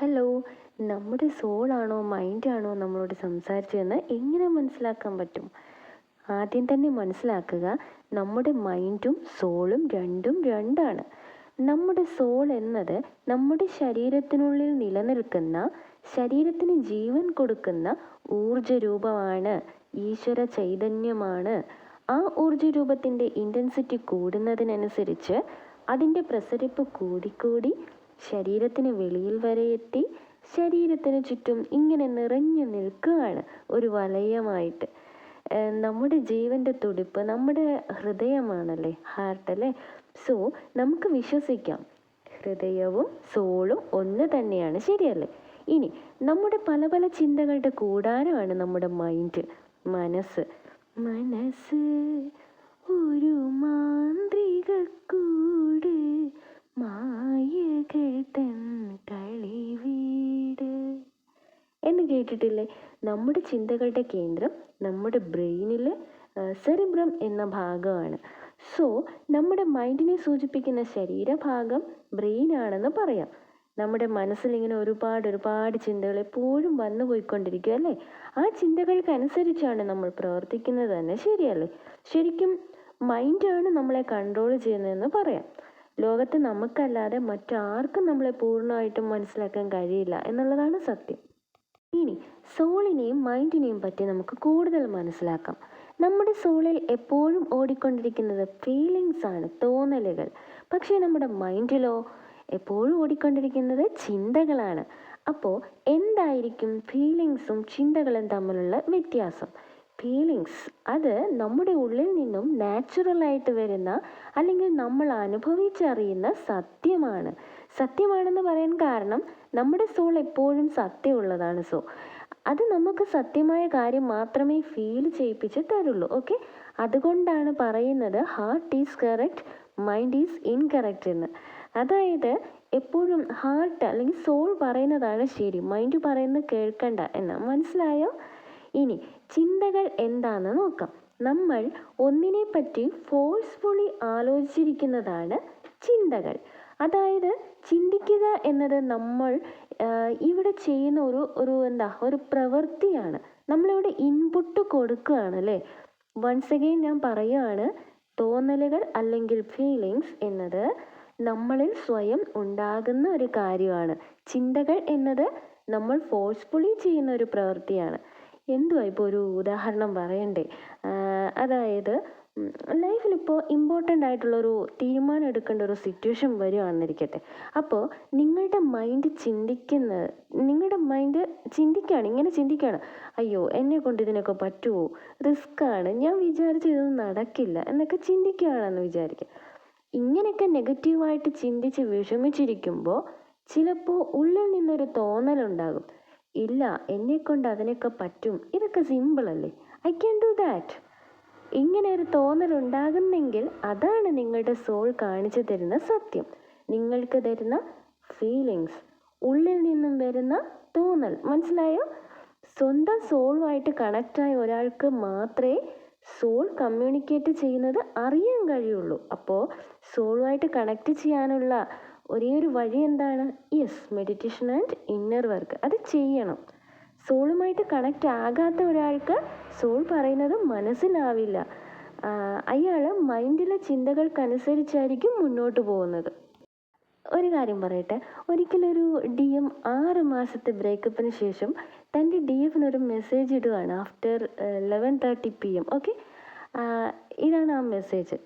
Hello നമ്മുടെ സോളാണോ മൈൻഡാണോ നമ്മളോട് സംസാരിച്ചതെന്ന് എങ്ങനെ മനസ്സിലാക്കാൻ പറ്റും? ആദ്യം തന്നെ മനസ്സിലാക്കുക നമ്മുടെ മൈൻഡും സോളും രണ്ടും രണ്ടാണ്. നമ്മുടെ സോൾ എന്നത് നമ്മുടെ ശരീരത്തിനുള്ളിൽ നിലനിൽക്കുന്ന ശരീരത്തിന് ജീവൻ കൊടുക്കുന്ന ഊർജ രൂപമാണ് ഈശ്വര ചൈതന്യമാണ്. ആ ഊർജ രൂപത്തിന്റെ ഇന്റൻസിറ്റി കൂടുന്നതിനനുസരിച്ച് അതിന്റെ പ്രസരിപ്പ് കൂടിക്കൂടി ശരീരത്തിന് വെളിയിൽ വരെ എത്തി ശരീരത്തിന് ചുറ്റും ഇങ്ങനെ നിറഞ്ഞു നിൽക്കുകയാണ് ഒരു വലയമായിട്ട്. നമ്മുടെ ജീവന്റെ തുടിപ്പ് നമ്മുടെ ഹൃദയമാണല്ലേ ഹാർട്ട് അല്ലേ? സോ നമുക്ക് വിശ്വസിക്കാം. ഹൃദയവും സോളും ഒന്ന് തന്നെയാണ് ശരിയല്ലേ? ഇനി നമ്മുടെ പല പല ചിന്തകളുടെ കൂടാരമാണ് നമ്മുടെ മൈൻഡ് മനസ്സ്. മനസ്സ് ഒരു മാന്ത്രിക കൂട്. കേട്ടിട്ടില്ലേ? നമ്മുടെ ചിന്തകളുടെ കേന്ദ്രം നമ്മുടെ ബ്രെയിനിൽ സെറിബ്രം എന്ന ഭാഗമാണ്. സോ നമ്മുടെ മൈൻഡിനെ സൂചിപ്പിക്കുന്ന ശരീരഭാഗം ബ്രെയിൻ ആണെന്ന് പറയാം. നമ്മുടെ മനസ്സിൽ ഇങ്ങനെ ഒരുപാട് ഒരുപാട് ചിന്തകൾ എപ്പോഴും വന്നു പോയിക്കൊണ്ടിരിക്കും അല്ലേ? ആ ചിന്തകൾക്കനുസരിച്ചാണ് നമ്മൾ പ്രവർത്തിക്കുന്നത് തന്നെ ശരിയല്ലേ? ശരിക്കും മൈൻഡാണ് നമ്മളെ കൺട്രോൾ ചെയ്യുന്നതെന്ന് പറയാം. ലോകത്ത് നമുക്കല്ലാതെ മറ്റാർക്കും നമ്മളെ പൂർണമായിട്ടും മനസ്സിലാക്കാൻ കഴിയില്ല എന്നുള്ളതാണ് സത്യം. ഇനി സോളിനെയും മൈൻഡിനെയും പറ്റി നമുക്ക് കൂടുതൽ മനസ്സിലാക്കാം. നമ്മുടെ സോളിൽ എപ്പോഴും ഓടിക്കൊണ്ടിരിക്കുന്നത് ഫീലിങ്സ് ആണ് തോന്നലുകൾ. പക്ഷേ നമ്മുടെ മൈൻഡിലോ എപ്പോഴും ഓടിക്കൊണ്ടിരിക്കുന്നത് ചിന്തകളാണ്. അപ്പോൾ എന്തായിരിക്കും ഫീലിങ്സും ചിന്തകളും തമ്മിലുള്ള വ്യത്യാസം? ഫീലിങ്സ് അത് നമ്മുടെ ഉള്ളിൽ നിന്നും നാച്ചുറലായിട്ട് വരുന്ന അല്ലെങ്കിൽ നമ്മൾ അനുഭവിച്ചറിയുന്ന സത്യമാണ്. സത്യമാണെന്ന് പറയാൻ കാരണം നമ്മുടെ സോൾ എപ്പോഴും സത്യമുള്ളതാണ് സോ അത് നമുക്ക് സത്യമായ കാര്യം മാത്രമേ ഫീൽ ചെയ്യിപ്പിച്ച് തരുള്ളൂ ഓക്കെ അതുകൊണ്ടാണ് പറയുന്നത് heart is correct mind is incorrect എന്ന്. അതായത് എപ്പോഴും ഹാർട്ട് അല്ലെങ്കിൽ സോൾ പറയുന്നതാണ് ശരി മൈൻഡ് പറയുന്നത് കേൾക്കണ്ട എന്ന്. മനസ്സിലായോ? ഇനി ചിന്തകൾ എന്താണെന്ന് നോക്കാം. നമ്മൾ ഒന്നിനെ പറ്റി ഫോഴ്സ്ഫുള്ളി ആലോചിച്ചിരിക്കുന്നതാണ് ചിന്തകൾ. അതായത് ചിന്തിക്കുക എന്നത് നമ്മൾ ഇവിടെ ചെയ്യുന്ന ഒരു ഒരു എന്താ ഒരു പ്രവൃത്തിയാണ്. നമ്മളിവിടെ ഇൻപുട്ട് കൊടുക്കുകയാണ് അല്ലേ? വൺസ് അഗെയിൻ ഞാൻ പറയുകയാണ് തോന്നലുകൾ അല്ലെങ്കിൽ ഫീലിങ്സ് എന്നത് നമ്മളിൽ സ്വയം ഉണ്ടാകുന്ന ഒരു കാര്യമാണ്. ചിന്തകൾ എന്നത് നമ്മൾ ഫോഴ്സ്ഫുള്ളി ചെയ്യുന്ന ഒരു പ്രവൃത്തിയാണ്. എന്തുവാ ഇപ്പോൾ ഒരു ഉദാഹരണം പറയണ്ടേ? അതായത് ലൈഫിൽ ഇപ്പോൾ ഇമ്പോർട്ടന്റ് ആയിട്ടുള്ളൊരു തീരുമാനം എടുക്കേണ്ട ഒരു സിറ്റുവേഷൻ വരികയാണെന്നിരിക്കട്ടെ അപ്പോൾ നിങ്ങളുടെ മൈൻഡ് ചിന്തിക്കുന്നത് നിങ്ങളുടെ മൈൻഡ് ചിന്തിക്കുകയാണ് ഇങ്ങനെ ചിന്തിക്കുകയാണ് അയ്യോ എന്നെ കൊണ്ട് ഇതിനൊക്കെ പറ്റുമോ റിസ്ക്കാണ് ഞാൻ വിചാരിച്ച ഇതൊന്നും നടക്കില്ല എന്നൊക്കെ ചിന്തിക്കുകയാണെന്ന് വിചാരിക്കുക ഇങ്ങനെയൊക്കെ നെഗറ്റീവായിട്ട് ചിന്തിച്ച് വിഷമിച്ചിരിക്കുമ്പോൾ ചിലപ്പോൾ ഉള്ളിൽ നിന്നൊരു തോന്നലുണ്ടാകും. ഇല്ല എന്നെക്കൊണ്ട് അതിനൊക്കെ പറ്റും. ഇതൊക്കെ സിമ്പിളല്ലേ ഐ ക്യാൻ ഡു ദാറ്റ് ഇങ്ങനെ ഒരു തോന്നൽ ഉണ്ടാകുന്നെങ്കിൽ അതാണ് നിങ്ങളുടെ സോൾ കാണിച്ചു തരുന്ന സത്യം. നിങ്ങൾക്ക് തരുന്ന ഫീലിങ്സ് ഉള്ളിൽ നിന്നും വരുന്ന തോന്നൽ. മനസ്സിലായോ? സ്വന്തം സോളുമായിട്ട് കണക്റ്റായ ഒരാൾക്ക് മാത്രമേ സോൾ കമ്മ്യൂണിക്കേറ്റ് ചെയ്യുന്നത് അറിയാൻ കഴിയുള്ളൂ. അപ്പോൾ സോളുമായിട്ട് കണക്റ്റ് ചെയ്യാനുള്ള ഒരേ ഒരു വഴി എന്താണ്? Yes meditation and inner work അത് ചെയ്യണം. സോളുമായിട്ട് കണക്റ്റ് ആകാത്ത ഒരാൾക്ക് സോൾ പറയുന്നത് മനസ്സിലാവില്ല അയാൾ മൈൻഡിലെ ചിന്തകൾക്കനുസരിച്ചായിരിക്കും മുന്നോട്ട് പോകുന്നത്. ഒരു കാര്യം പറയട്ടെ. ഒരിക്കലൊരു ഡി എം ആറ് മാസത്തെ ബ്രേക്കപ്പിന് ശേഷം തന്റെ ഡി എഫിനൊരു മെസ്സേജ് ഇടുകയാണ് after eleven thirty P M okay ഇതാണ് ആ message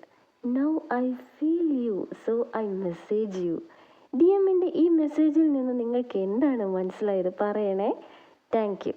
now I feel you so I message you D എമ്മിന്റെ ഈ മെസ്സേജിൽ നിന്ന് നിങ്ങൾക്ക് എന്താണ് മനസ്സിലായത്? പറയണേ. Thank you